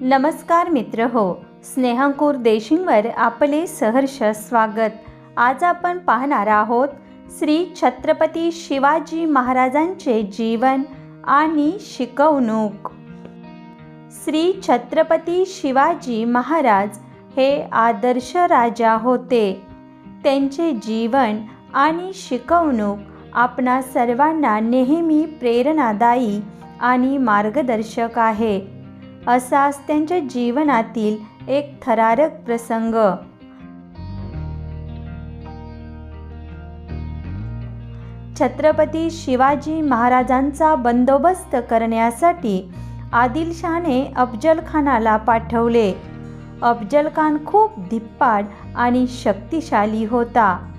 नमस्कार मित्र हो स्नेहांकुर देशिंगवर आपले सहर्ष स्वागत. आज आपण पाहणार आहोत श्री छत्रपती शिवाजी महाराजांचे जीवन आणि शिकवणूक. श्री छत्रपती शिवाजी महाराज हे आदर्श राजा होते. त्यांचे जीवन आणि शिकवणूक आपणा सर्वांना नेहमी प्रेरणादायी आणि मार्गदर्शक आहे. असाच त्यांच्या जीवनातील एक थरारक प्रसंग. छत्रपती शिवाजी महाराजांचा बंदोबस्त करण्यासाठी आदिलशहाने अफजलखानाला पाठवले. अफजलखान खूप धिप्पाड आणि शक्तिशाली होता.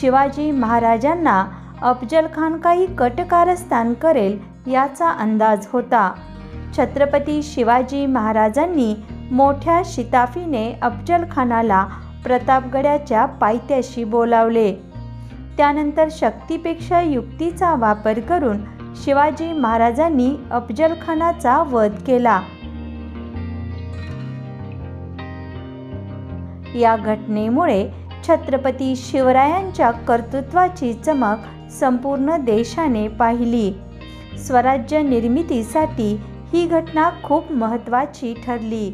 शिवाजी महाराजांना अफजलखान काही कटकारस्थान करेल याचा अंदाज होता. छत्रपती शिवाजी महाराजांनी मोठ्या शिताफीने अफजलखानाला प्रतापगडाच्या पायथ्याशी बोलावले. त्यानंतर शक्तीपेक्षा युक्तीचा वापर करून शिवाजी महाराजांनी अफजलखानाचा वध केला. या घटनेमुळे छत्रपती शिवरायांच्या कर्तृत्वाची चमक संपूर्ण देशाने पाहिली. स्वराज्य निर्मितीसाठी ही घटना खूप महत्त्वाची ठरली.